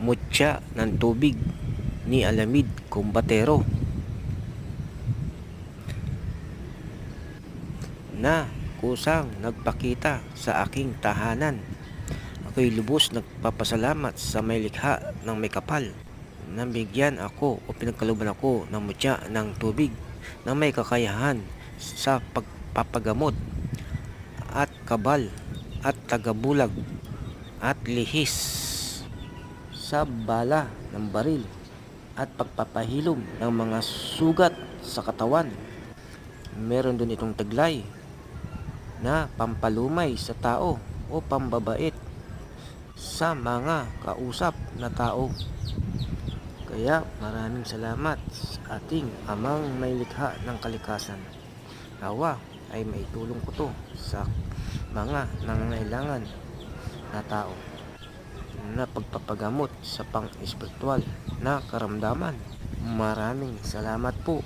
mutya ng tubig ni Alamid Kumbatero na kusang nagpakita sa aking tahanan. Ako'y lubos nagpapasalamat sa may likha ng may kapal na bigyan ako o pinagkaluban ako ng mutya ng tubig na may kakayahan sa pagpapagamot at kabal at tagabulag at lihis sa bala ng baril at pagpapahilom ng mga sugat sa katawan. Meron din itong taglay na pampalumay sa tao o pambabait sa mga kausap na tao. Kaya maraming salamat sa ating amang may likha ng kalikasan. Nawa ay maitulong ko to sa mga nangangailangan na tao na pagpapagamot sa pang-espiritual na karamdaman. Maraming salamat po.